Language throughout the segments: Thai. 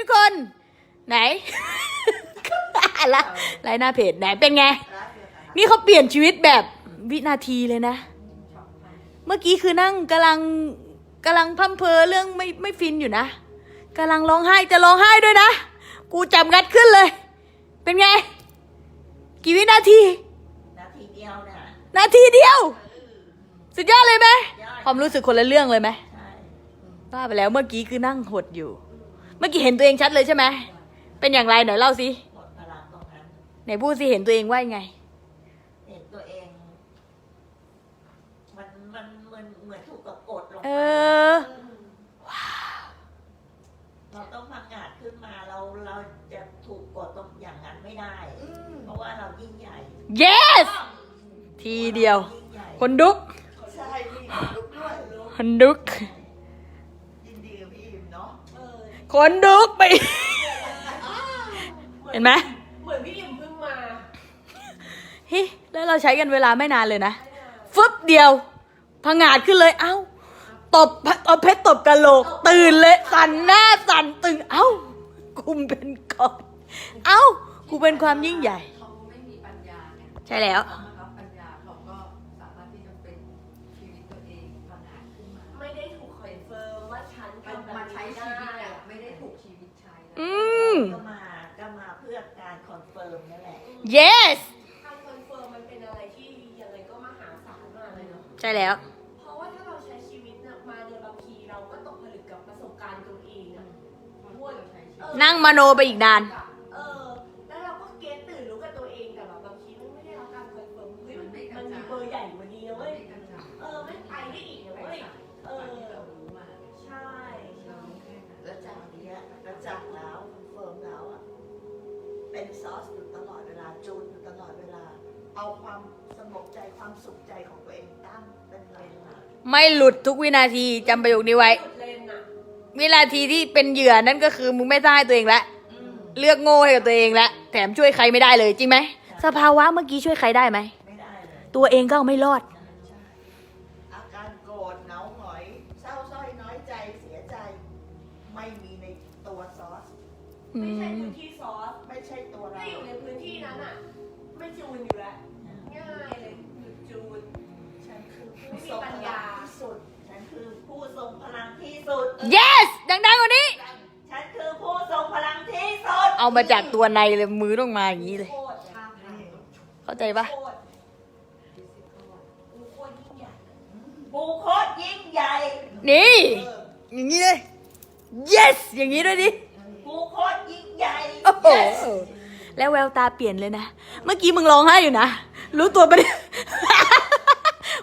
ทุกคน ไหน ละไลน์หน้าเพจไหนเป็นไง นี่เขาเปลี่ยนชีวิตแบบวินาทีเลยนะ เมื่อกี้คือนั่งกำลังกำลังพร่ำเพอเรื่องไม่ไม่ฟินอยู่นะกำลังร้องไห้จะร้องไห้ด้วยนะ กูจำงัดขึ้นเลย เป็นไง กี่วินาที นาทีเดียวน่ะนาทีเดียว สุดยอดเลยไหมความรู้สึกคนละเรื่องเลยไหมใช่ว่าไปแล้วเมื่อกี้คือนั่งหดอยู่เมื่อกี้เห็นตัวเองชัดเลยใช่ไหม เป็นอย่างไรไหนเล่าสิหมดพลังตรงนั้นไหนพูดสิเห็นตัวเองว่ายังไง เห็นตัวเอง มันมันเหมือนเหมือนถูกกดกดลงเอมาอเราต้องพังงาดขึ้นมาเราเราจะถูกกดตรงอย่างนั้นไม่ได้ เพราะว่าเรายิ่งใหญ่ yes ทีเดียวยิ่งใหญ่คนดุกใช่พี่ลุกด้วยลุกคนดุก ยินดีกับพี่อิมเนาะ คนดุกไปเห็นไหมเหมือนพี่อิมเพิ่งมา เฮ้ยแล้วเราใช้กันเวลาไม่นานเลยนะฟึบเดียวพังงาดขึ้นเลย เอ้า ตบเอาเพชรตบกะโหลก ตื่นเลยสั่นหน้าสั่นตึง เอ้าคุมเป็นก่อน เอ้ากูเป็นความยิ่งใหญ่ เขาไม่มีปัญญาไง ใช่แล้ว อืม ก็มาก็มาเพื่อการคอนเฟิร์มนั่นแหละ yes การคอนเฟิร์มมันเป็นอะไรที่ยังไงก็มหาศาลมากเลยเนาะ ใช่แล้ว เพราะว่าถ้าเราใช้ชีวิตนะมาโดยบางทีเราก็ตกผลึกกับประสบการณ์ตัวเองอะว่าเราใช้ชีวิตนั่งมโนไปอีกนานเอ สุขใจของตัวเองตั้งเป็นหลักหลักไม่หลุดทุกวินาทีจำประโยคนี้ไว้หยุดเลนอะวินาทีที่เป็นเหยื่อนั่นก็คือมึงไม่สร้างให้ตัวเองแล้วเลือกโง่ให้กับตัวเองแล้วแถมช่วยใครไม่ได้เลยจริงไหมสภาวะเมื่อกี้ช่วยใครได้ไหมไม่ได้เลย ตัวเองก็เอาไม่รอดใช่อาการโกรธเหงาหงอย เศร้าส้อยน้อยใจเสียใจ ไม่มีในตัวซอสอืไม่ใช่มพื้นที่ซอส yes ดังๆกว่านี้ ฉันคือผู้ทรงพลังที่สุดเอามาจากตัวในเลยมือต้องมาอย่างนี้เลย โคตรท่าทางเข้าใจปะโคตรฟิสิกอลกูโคตรยิ่งใหญ่ผู้โคตรยิ่งใหญ่นี่เอออย่างนี้เลย yes อย่างนี้ด้วยดิผู้โคตรยิ่งใหญ่ โอ้โห Yes แล้วแววตาเปลี่ยนเลยนะ เมื่อกี้มึงร้องไห้อยู่นะ รู้ตัวปะเนี่ย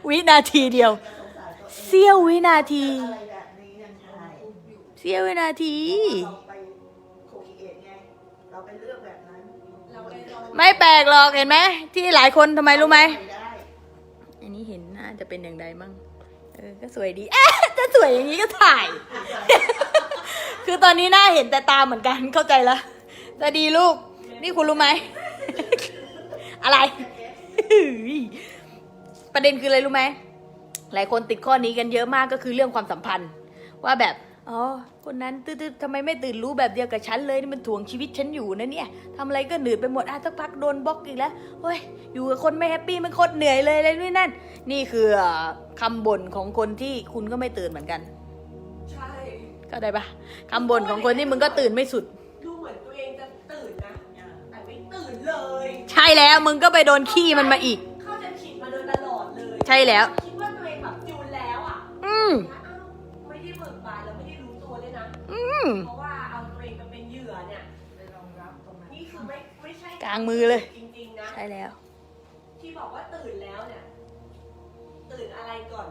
วินาทีเดียวสงสารตัวเองเสี้ยววินาที อะไรแบบนี้ยังไง เสี้ยววินาที เราไปโคคิเอะไง เราไปเลือกแบบนั้นเราเลยลองไม่แปลกหรอกเห็นไหมที่หลายคนทำไมรู้ไหมได้อันนี้เห็นน่าจะเป็นอย่างใดมั่ง เออ ก็สวยดี เอ๊ะถ้าสวยอย่างนี้ก็ถ่าย คือตอนนี้หน้าเห็นแต่ตาเหมือนกัน เข้าใจแล้วแต่ดีลูก นี่คุณรู้ไหม อะไร ประเด็นคืออะไรรู้ไหม หลายคนติดข้อนี้กันเยอะมากก็คือเรื่องความสัมพันธ์ ว่าแบบ อ๋อ คนนั้นตื้อๆทำไมไม่ตื่นรู้แบบเดียวกับฉันเลยนี่มันถ่วงชีวิตฉันอยู่นะเนี่ยทำอะไรก็เหนื่อยไปหมดอะสักพักโดนบล็อกอีกแล้วเฮ้ยอยู่กับคนไม่แฮปปี้มันโคตรเหนื่อยเลยอะไรนู่นนั่น นี่คือเอ่อคำบ่นของคนที่คุณก็ไม่ตื่นเหมือนกัน ใช่ก็ได้ปะคำบ่นของคนที่มึงก็ตื่นไม่สุดดูเหมือนตัวเองจะตื่นนะแต่ไม่ตื่นเลย ใช่แล้วมึงก็ไปโดนขี้มันมาอีก เข้าใจผิดมาโดยตลอดเลย ใช่แล้วคิดว่าตัวเองแบบจูนแล้วอะ อืมอ้าวไม่ได้ เบิกบานแล้วไม่ได้รู้ตัวด้วยนะ อืมเพราะว่าเอาตัวเองมาเป็นเหยื่อเนี่ยไปรองรับตรงนั้นนี่คือไม่ไม่ใช่กลางมือเลย จริงๆนะ ใช่แล้ว ที่บอกว่าตื่นแล้วเนี่ย ตื่นอะไรก่อน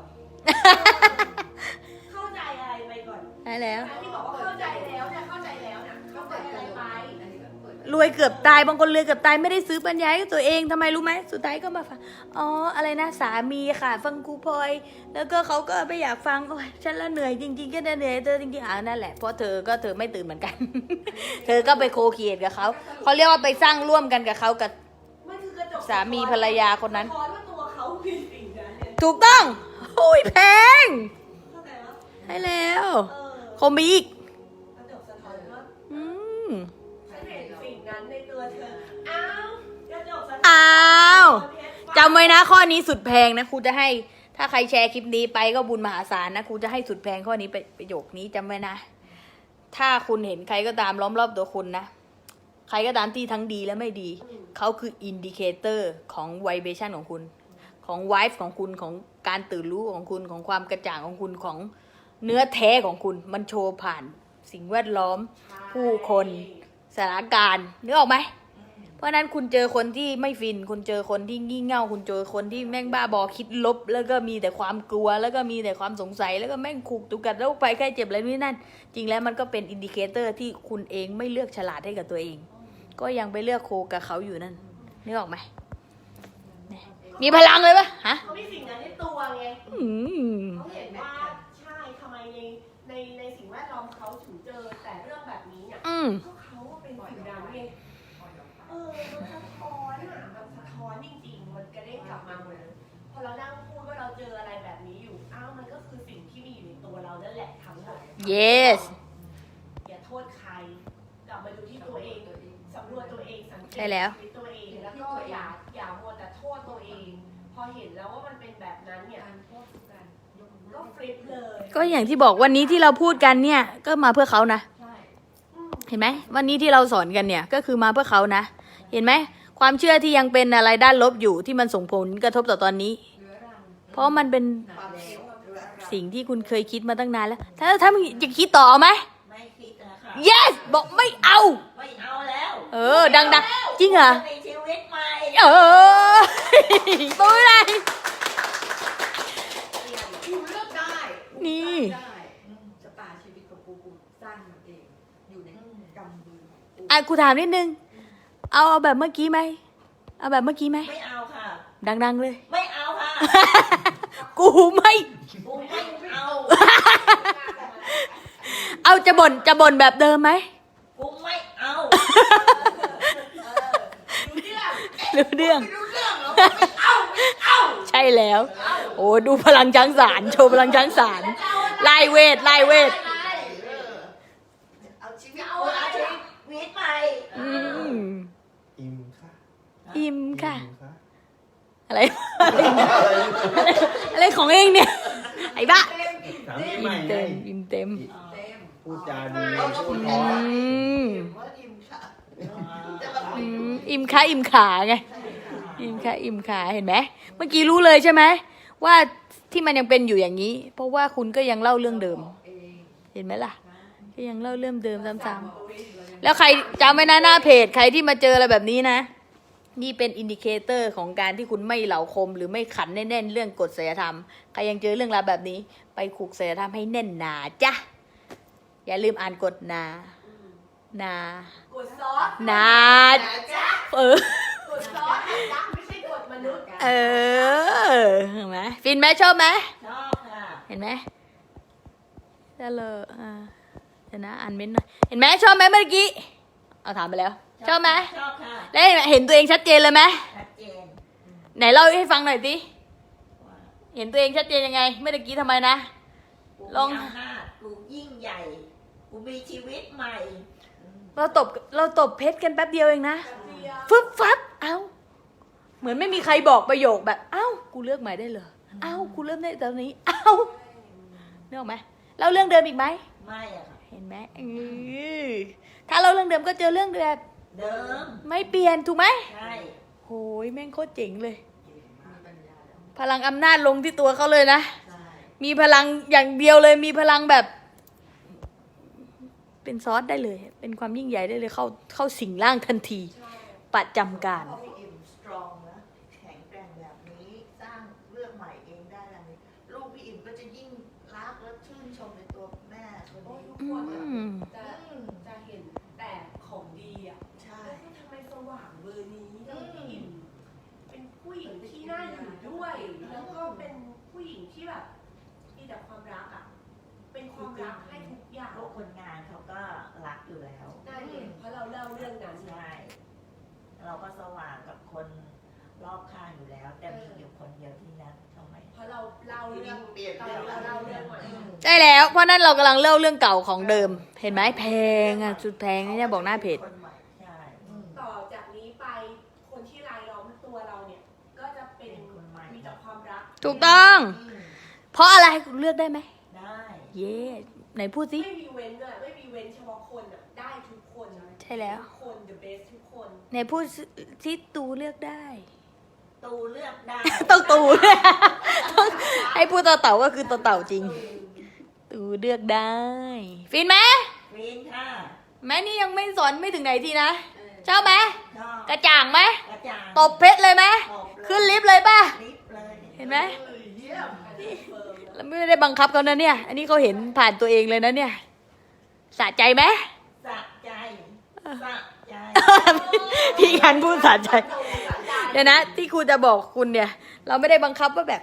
เข้าใจอะไรไปก่อน ใช่แล้วการที่บอกว่าเข้าใจแล้วเนี่ยเข้าใจแล้วเนี่ยเข้าใจอะไรไปอันนี้ก็เปิด รวยเกือบตายบางคนรวยเกือบตายไม่ได้ซื้อปัญญาให้ตัวเองทำไมรู้ไหมสุดท้ายก็มาฟังอ๋ออะไรนะสามีค่ะ ฟังกูพลอย แล้วก็เขาก็ไม่อยากฟังโอ้ยฉันละเหนื่อยจริงๆก็เหนื่อยเธอจริงๆอ่านั่นแหละเพราะเธอก็เธอไม่ตื่นเหมือนกัน เธอก็ไปโคเคียดกับเขาเขาเรียกว่าไปสร้างร่วมกันกับเขากับมันคือกระจกสามีภรรยาคนนั้นสะท้อนว่าตัวเขามีสิ่งนั้นเนี่ยถูกต้องโอ้ยแพงเข้าใจปะใช่แล้วเออคมไปอีกกระจกสะท้อนว่าอืม ม ฉันเห็นสิ่งนั้นในตัวเธอ อ้าวกระจกสะ ท้าวจำไว้นะข้อนี้สุดแพงนะครูจะให้ ถ้าใครแชร์คลิปนี้ไปก็บุญมหาศาลนะครูจะให้สุดแพงข้อนี้ไปประโยคนี้จำไว้นะ ถ้าคุณเห็นใครก็ตามล้อมรอบตัวคุณนะ ใครก็ตามที่ทั้งดีและไม่ดี เขาคืออินดิเคเตอร์ของไวเบชันของคุณ ของไวฟ์ของคุณของการตื่นรู้ของคุณของความกระจ่างของคุณของเนื้อแท้ของคุณมันโชว์ผ่าน สิ่งแวดล้อมผู้คนสถานการณ์นึกออกไหม เพราะฉะนั้นคุณเจอคนที่ไม่ฟิน คุณเจอคนที่งี่เง่า คุณเจอคนที่แม่งบ้าบอคิดลบ แล้วก็มีแต่ความกลัว แล้วก็มีแต่ความสงสัย แล้วก็แม่งขูกตุกกัดโรคภัยไข้เจ็บอะไรนี่นั่น จริงแล้วมันก็เป็นอินดิเคเตอร์ที่คุณเองไม่เลือกฉลาดให้กับตัวเอง ก็ยังไปเลือกโคกับเขาอยู่นั่นนึกออกไหมเนี่ยมีพลังเลยปะฮะเขามีสิ่งนั้นในตัวไงอืมเขาเห็นว่าใช่ทำไมในในในสิ่งแวดล้อมเขาถึงเจอแต่เรื่องแบบนี้เนี่ย อเรานั่งพูดว่าเราเจออะไรแบบนี้อยู่ อ้าวมันก็คือสิ่งที่มีอยู่ในตัวเรานั่นแหละทั้งหมด yes อย่าโทษใคร กลับมาดูที่ตัวเองตัวเองสำรวจตัวเองสังเกตใช่แล้ว ชีวิตตัวเองแล้วก็อย่าอย่ามัวแต่โทษตัวเอง พอเห็นแล้วว่ามันเป็นแบบนั้นเนี่ยการควบคุมการยกมือก็ฟลิปเลยก็อย่างที่บอกวันนี้ที่เราพูดกันเนี่ย ก็มาเพื่อเขานะ ใช่อืมเห็นไหมวันนี้ที่เราสอนกันเนี่ยก็คือมาเพื่อเขานะ เห็นไหมความเชื่อที่ยังเป็นอะไรด้านลบอยู่ที่มันส่งผลกระทบต่อตอนนี้ เรื้อรังเพราะมันเป็นหนัความกคิดแล้วเรื่องราวสิ่งที่คุณเคยคิดมาตั้งนานแล้ว ถ้าถ้ามึงจะคิดต่อเอาไหม ไม่คิดนะคะ yes บอกไม่เอา ไม่เอาแล้วเออ ดังๆ จริงเหรอจะมีชีวิตใหม่เออปุ้ยอะไรคุณเลือกได้นี่คุณสร้างได้ชะตาชีวิตของกูกูสร้างมันเอง อยู่ในกำมือของกูอะกูถามนิดนึง เอาเอาแบบเมื่อกี้ไหม เอาแบบเมื่อกี้ไหม ไม่เอาค่ะ ดัง ๆ เลย ไม่เอาค่ะ กูไม่ กูไม่เอาเอาจะบ่นจะบ่นแบบเดิมไหมกูไม่เอารู้เรื่องไม่รู้เรื่องเหรอไม่เอาไม่เอาใช่แล้ว โอ้ดูพลังช้างสารโชว์พลังช้างสารไล่เวทไล่เวทเออเอาชีวิตเอาชีวิตใหม่อืมอิ่มค่ะ อิ่มค่ะอิ่มค่ะอะไร อะไรของเองเนี่ย ไอ้บ้าถามพี่ใหอิ่ม่มไงเต็มอิ่มเต็มเต็มพูดจาดีเอาพูดชีเพวิตราะอืมว่าอิ่มค่ะจะมาคุอืยมอิ่มขาอิ่มขาไงอิ่มขาอิ่มขาเห็นไหมเมื่อกี้รู้เลยใช่ไหมว่าที่มันยังเป็นอยู่อย่างนี้ เพราะว่าคุณก็ยังเล่าเรื่องเดิม เองเห็นไหมล่ะก็ยังเล่าเรื่องเดิมซ้ำๆแล้แล้ววใครจำไว้นะหน้าเพจใครที่มาเจออะไรแบบนี้นะ นี่เป็นอินดิเคเตอร์ของการที่คุณไม่เหลาคม หรือไม่ขันแน่นๆเรื่องกฎศีลธรรม ใครยังเจอเรื่องราวแบบนี้ ไปขุกศีลธรรมให้แน่นหนาจ้ะ อย่าลืมอ่านกฎนานากดซอสนาจ๊ะเออกดซอสจ๊ะไม่ใช่กดมนุษย์เออเห็นไหมฟินไหมชอบไหมชอบค่ะเห็นไหมได้เลยอ่าเดี๋ยวนะอ่านเม้นต์หน่อยเห็นไหมชอบไหมเมื่อกี้ เอาถามไปแล้ว ชอบไหมชอบค่ะแล้วเห็นตัวเองชัดเจนเลยไหมชัดเจนไหนเล่าให้ฟังหน่อยสิว่าเห็นตัวเองชัดเจนยังไง เมื่อกี้ทำไมนะกูลองมีอำนาจกูยิ่งใหญ่ กูมีชีวิตใหม่ เราตบเราตบเพชรกันแป๊บเดียวเองนะเดียวฟึบฟับเอ้า เหมือนไม่มีใครบอกประโยคแบบ เอ้า กูเลือกใหม่ได้เหรอเอ้า กูเริ่มได้ตอนนี้ เอ้าเนกออกไหมเล่าเรื่องเดิมอีกไหม ไม่อะค่ะ เห็นไหมเออถ้าเราเรื่องเดิมก็เจอเรื่องแบบ เดิม ไม่เปลี่ยนถูกไหมใช่โหยแม่งโคตรเจ๋งเลยมีปัญญาแล้วพลังอำนาจลงที่ตัวเขาเลยนะ ใช่มีพลังอย่างเดียวเลยมีพลังแบบ เป็นซอสได้เลย เป็นความยิ่งใหญ่ได้เลยเข้าเข้าสิงร่างทันทีประจำการพอพี่อิ่มสตรองนะแข็งแกร่งแบบนี้สร้างเรื่องใหม่เองได้แบบนี้ลูกพี่อิ่มก็จะยิ่งรักและชื่นชมในตัวแม่คนโอ้ยนี้ทุกอืคนอะมจะจะเห็นแต่ของดีอะ ใช่ แล้วทำไมสว่างเบอร์นี้แล้วพี่อิ่มเป็น ผู้หญิงที่น่าอยู่ด้วย แล้วก็เป็นผู้หญิงที่แบบมีแต่ความรักอะ เป็นความรักให้ทุกอย่างพวกคนงานเขาก็รักอยู่แล้วได้เห็นเพราะเราเล่าเรื่องนั้นใช่เราก็สว่างกับคนรอบข้างอยู่แล้ว แต่มีอยู่คนเดียวที่นั้นทำไมเพราะเราเล่าเรื่องเปลี่ยนเราเรื่องเล่าเรื่องใหม่ใช่แล้ว เพราะนั่นเรากำลังเล่าเรื่องเก่าของเดิม เห็นไหมแพงอะสุดแพงนี่เนี่ยบอกหน้าเพจ ถูกต้องอืมเพราะอะไรเลือกได้ไหม ได้ เย่ไหนพูดสิ ไม่มีเว้นด้วยไม่มีเว้นเฉพาะคนอะได้ทุกคนใช่แล้ว ทุกคน the best ทุกคน ไหนพูดที่ตูเลือกได้ ตูเลือกได้ต้องตูเนี่ยต้องให้พูดต่อเต่าก็คือต่อเต่าจริง ตูเลือกได้ ฟินไหมวินค่ะ แม่นี่ยังไม่สอนไม่ถึงไหนทีนะชอบไหมชอบกระจ่างไหม กระจ่าง ตบเพชรเลยไหมตบเลยขึ้นลิฟต์เลยป่ะลิฟต์เลยเห็นไหมเยี่ยมแล้วไม่ได้บังคับเขานะเนี่ย อันนี้เขาเห็นผ่านตัวเองเลยนะเนี่ยสะใจไหมสะใจสะใจ พี่กันพูดสะใจ เดี๋ยวนะ ที่ครูจะบอกคุณเนี่ย เราไม่ได้บังคับว่าแบบ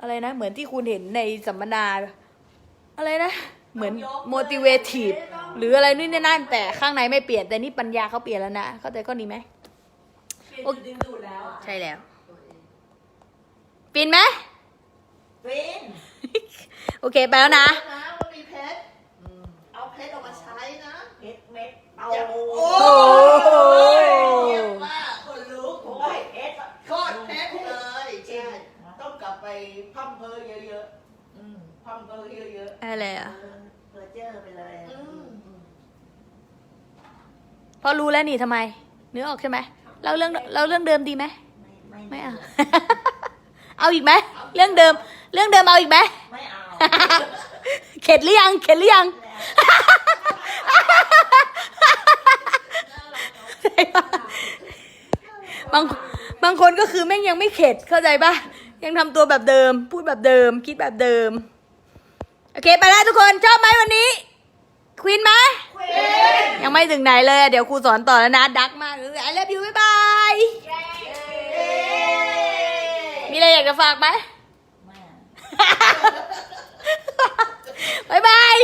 อะไรนะ เหมือนที่คุณเห็นในสัมมนา อะไรนะ เหมือน motivative หรืออะไรนู่นนี่นั่นแต่ข้างในไม่เปลี่ยน แต่นี่ปัญญาเขาเปลี่ยนแล้วนะ เข้าใจข้อนี้ไหมเปลี่ยนจุดดึงดูดแล้วอะใช่แล้ว ปินไหมวินโอเคไปแล้วนะ นะมันมีเพชรอืมเอาเพชรออกมาใช้นะเพชรเม็ดเอาโอ้โอ้โหเยี่ยมมากคนลุกโอ้ยเพชรโคตรเพชรเลยใช่ต้องกลับไปพัมเพอเยอะอืมๆพัมเพอเยอะอะไรๆอะเพอเจอร์ไปเลยอืมพอรู้แล้วนี่ทำไมเนื้อออกใช่ไหมเราเรื่องเราเรื่องเดิมดีไหมไม่ไม่เอา เอาอีกไหมเรื่องเดิม เรื่องเดิมเอาอีกไหมไม่เอาเข็ดหรือยังเข็ดหรือยังใช่ปะบางบางคนก็คือแม่งยังไม่เข็ดเข้าใจปะยังทำตัวแบบเดิม พูดแบบเดิม คิดแบบเดิม โอเค ไปแล้วทุกคนชอบไหมวันนี้ควีนไหมยังไม่ถึงไหนเลย เดี๋ยวครูสอนต่อแล้วนะ ดักมากเลยไอเลิฟยูบ๊ายบายีอะไรอยากจะฝากไหม ไม่บายบาย